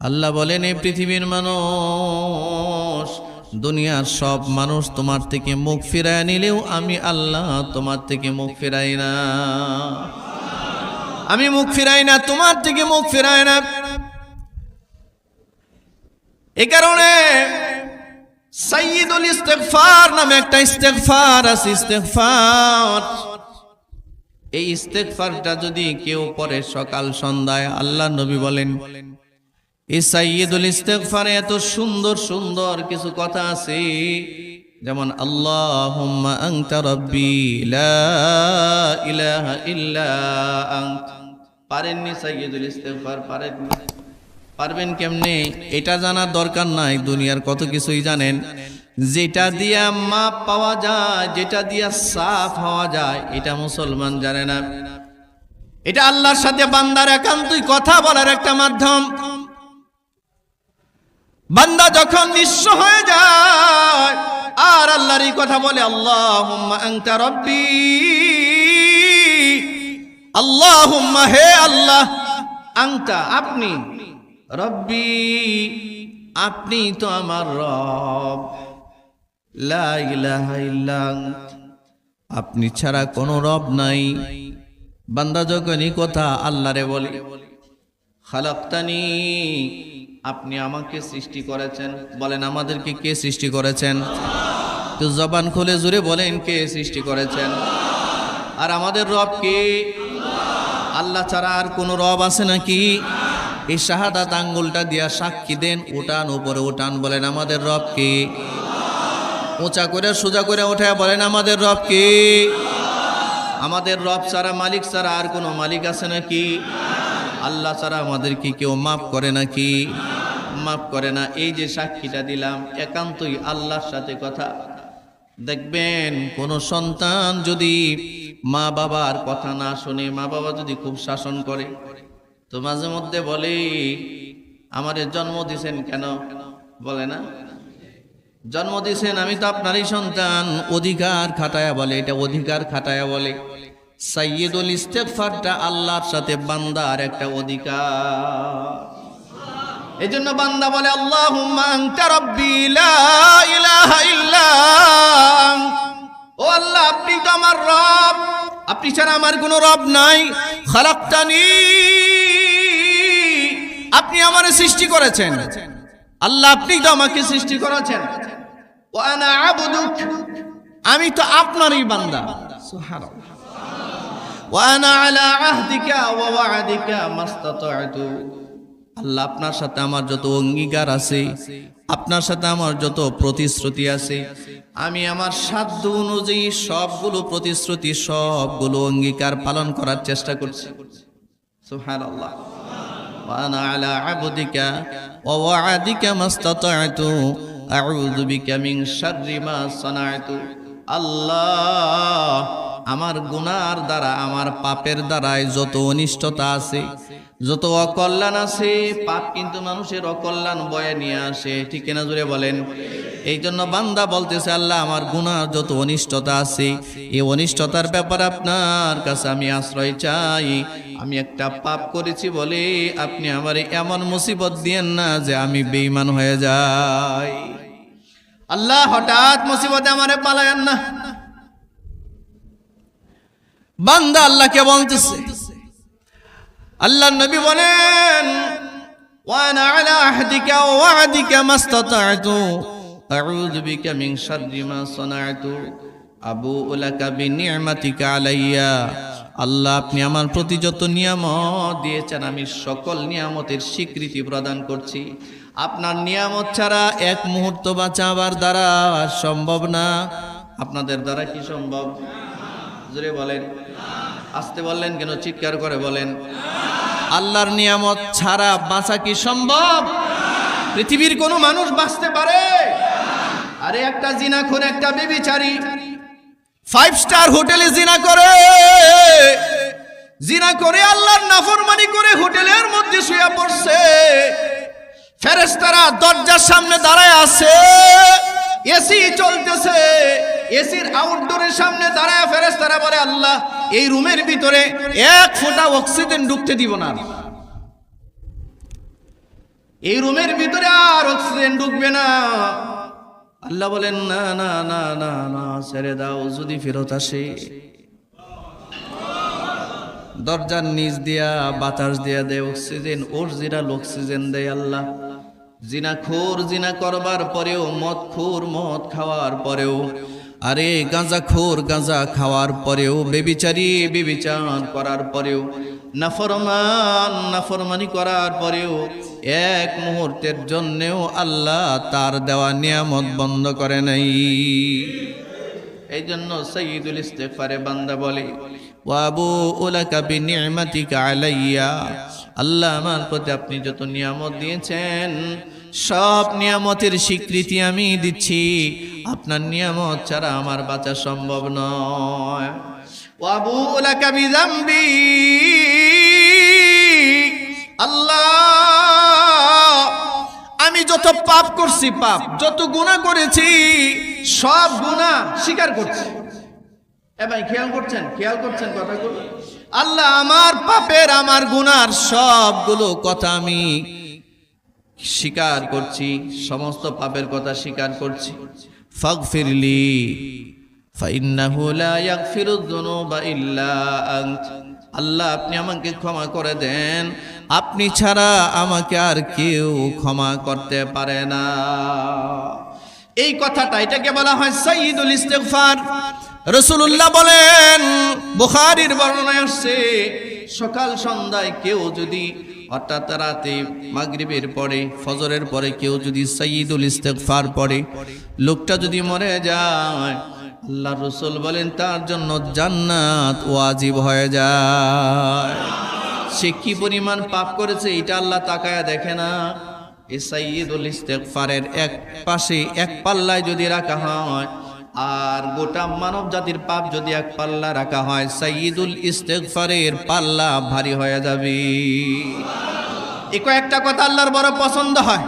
আল্লাহ বলেন এই পৃথিবীর মানুষ, দুনিয়ার সব মানুষ তোমার থেকে মুখ ফিরায় নিলেও আমি আল্লাহ তোমার থেকে মুখ ফিরাই না। আমি মুখ ফিরাই না, তোমার থেকে মুখ ফিরাই না। এ কারণে সাইয়দুল ইস্তেগফার নামে একটা ইস্তেগফার আছে, ইস্তেগফার। এই ইস্তেগফারটা যদি কেউ পরে সকাল সন্ধ্যায়, আল্লাহ নবী বলেন বলেন এই সাইয়দুল ইস্তেগফারে এত সুন্দর সুন্দর কিছু কথা আছে। যেমন লা ইলাহা ইল্লা পারেননি সাইয়দুল ইস্তেগফার? পারেননি। পারবেন কেমনে? এটা জানার দরকার নাই, দুনিয়ার কত কিছুই জানেন। যেটা দিয়া মাপ পাওয়া যায়, যেটা দিয়া সাফ হওয়া যায়, এটা মুসলমান জানে না। এটা আল্লাহর সাথে বান্দার একান্তই কথা বলার একটা মাধ্যম। বান্দা যখন নিঃস্ব হয়ে যায়, আর আল্লাহর এই কথা বলে আল্লাহ রব্বি। আল্লাহ হে আল্লাহ আংতা আপনি? রব্বি, আপনি তো আমার রব। আপনি ছাড়া কোনো রব নাই। বান্দা যখন এই কথা আল্লাহরে বলে, খালাক্তানি আপনি আমাকে সৃষ্টি করেছেন। বলেন, আমাদেরকে কে সৃষ্টি করেছেন? তো জবান খুলে জুড়ে বলেন, কে সৃষ্টি করেছেন? আর আমাদের রব কে? আল্লাহ ছাড়া আর কোনো রব আছে নাকি? এই শাহাদাত আঙ্গুলটা দিয়া সাক্ষী দেন, উঠান, উপরে উঠান, বলেন, আমাদের রব কে? উঁচা করে, সোজা করে উঠে বলেন, আমাদের রব কে? আমাদের রব ছাড়া, মালিক ছাড়া আর কোনো মালিক আছে নাকি? আল্লাহ ছাড়া আমাদেরকে কেউ মাফ করে নাকি? মাফ করে না। এই যে সাক্ষীটা দিলাম, একান্তই আল্লাহর সাথে কথা। দেখবেন, কোন সন্তান যদি মা বাবার কথা না শুনে, মা বাবা যদি খুব শাসন করে, তো মাঝে মধ্যে বলে, আমারে জন্ম দিছেন কেন? বলে না। জন্ম দিছেন, আমি তো আপনারই সন্তান। অধিকার খাটায়া বলে, এটা অধিকার খাটায়া বলে। সাইয়দুল ইস্তেগফারটা আল্লাহর সাথে বান্দার একটা অধিকার। এই জন্য বান্দা বলে আন্ত। ও আল্লাহ, আপনি তো আমার রব। আপনি ছাড়া আমার কোনো রব নাই। খালাক্তানি। আপনি আমারে সৃষ্টি করেছেন। আল্লাহ, আপনি তো আমাকে সৃষ্টি করেছেন। আমি তো আপনারই বান্দা। সুবহানাল্লাহ। ওয়ানা আলা আহদিকা ওয়া ওয়াদিকা মাস্তাতাতু। আল্লাহ আপনার সাথে আমার যত অঙ্গীকার আছে, আপনার সাথে আমার যত প্রতিশ্রুতি আছে, আমি আমার সাধ্য অনুযায়ী সবগুলো প্রতিশ্রুতি, সবগুলো অঙ্গীকার পালন করার চেষ্টা করছি। সুবহানাল্লাহ। ওয়ানা আলা আবদিকা ওয়া ওয়াদিকা মাস্তাতাতু। আউযু বিকা মিন শাররি মা সানাতু। আল্লাহ আমার গুনার দ্বারা, আমার পাপের দ্বারাই যত অনিষ্টতা আছে, যত অকল্যাণ আছে, পাপ কিন্তু মানুষের অকল্যাণ বয়ে নিয়ে আসে। ঠিক না জুড়ে বলেন? এই জন্য বান্দা বলতেছে, আল্লাহ, আমার গুনার যত অনিষ্টতা আছে, এই অনিষ্টতার ব্যাপারে আপনার কাছে আমি আশ্রয় চাই। আমি একটা পাপ করেছি বলে আপনি আমার এমন মুসিবত দিয়েন না যে আমি বেইমান হয়ে যাই। আল্লাহ হঠাৎ মুসিবতে আমারে পালায়েন না। বান্দা আল্লাহকে বলতেছে আল্লাহ নবী বলেন وانا على عهدك ووعدك ما استطعت اعوذ بك من شر ما صنعت ابوء لك بنعمتك علي আল্লাহ আপনি আমার প্রতি যত নিয়ামত দিয়েছেন আমি সকল নিয়ামতের স্বীকৃতি প্রদান করছি আপনার নিয়ামত ছাড়া এক মুহূর্ত বাঁচাবার দ্বারা সম্ভব না আপনাদের দ্বারা কি সম্ভব জোরে বলেন আসতে বললেন, কেন চিৎকার করে বলেন, আল্লাহর নিয়ামত ছাড়া বাঁচা কি সম্ভব? পৃথিবীর কোনো মানুষ বাঁচতে পারে? আরে একটা জিনা করে একটা বেবিচারি। ফাইভ স্টার হোটেলে জিনা করে। জিনা করে আল্লাহর নাফরমানি করে হোটেলের মধ্যে শুয়ে পড়ছে। ফেরেস্তারা দরজার সামনে দাঁড়ায় আছে। এসি চলতেছে। এসির আউটডোরের সামনে দাঁড়ায় ফেরেস্তারা বলে, আল্লাহ এই রুমের ভিতরে এক ফোঁটা অক্সিজেন ঢুকতে দিব না। এই রুমের ভিতরে আর অক্সিজেন ঢুকবে না। আল্লাহ বলেন, না না না না না, ছেড়ে দাও, যদি ফেরত আসে। দরজার নিচ দিয়া, বাতাস দিয়া দেয় অক্সিজেন অরিজিনাল অক্সিজেন দেয় আল্লাহ। জিনা খোর জিনা করবার পরেও মদ খোর মদ খাওয়ার পরেও আরে গাঁজা খোর গাঁজা খাওয়ার পরেও, বেবিচারি বেবিচার করার পরেও, নাফরমান নাফরমানি করার পরেও, এক মুহূর্তের জন্যেও আল্লাহ তার দেওয়া নিয়ামত বন্ধ করে নাই। এই জন্য সঈদুল ইস্তেফারে বান্দা বলে ওয়াবু উলাকা বিনিয়ামাতিকা আলাইয়া, আল্লাহ আমার প্রতি আপনি যত নিয়ামত দিয়েছেন সব নিয়ামতের স্বীকৃতি আমি দিচ্ছি। আপনার নিয়ামত ছাড়া আমার বাঁচা সম্ভব নয়। আল্লাহ, আমি যত পাপ করছি, পাপ, যত গুণা করেছি, সব গুণা স্বীকার করছি। এ খেয়াল করছেন? খেয়াল করছেন আল্লাহ, আমার পাপের, আমার গুনার সবগুলো কথা আমি স্বীকার করছি, সমস্ত পাপের কথা স্বীকার করছি। ফাগফিরলি, ফাইন্নাহু লা ইয়াগফিরুয যুনুবা ইল্লা আল্লাহ, আপনি আমাকে ক্ষমা করে দেন। আপনি ছাড়া আমাকে আর কেউ ক্ষমা করতে পারে না। এই কথাটা, এটাকে বলা হয় সাইয়্যিদুল ইস্তিগফার। রসুল্লাহ বলেন, বুখারীর বর্ণনায় আসছে, সকাল সন্ধ্যায় কেউ যদি অর্থাৎ রাতে মাগরিবের পরে, ফজরের পরে কেউ যদি সাইয়্যিদুল ইস্তিগফার পড়ে, লোকটা যদি মরে যায়, আল্লাহ রসুল বলেন তার জন্য জান্নাত ওয়াজিব হয়ে যায়। সে কি পরিমাণ পাপ করেছে এটা আল্লাহ তাকায়া দেখে না। এই সাইয়্যিদুল ইস্তেগফারের এক পাশে, এক পাল্লায় যদি রাখা হয় আর গোটা মানব জাতির পাপ যদি এক পাল্লা রাখা হয় সাইদুল ইস্তেকফারের পাল্লা ভারী হয়ে যাবে। এ কয়েকটা কথা আল্লাহর বড় পছন্দ হয়।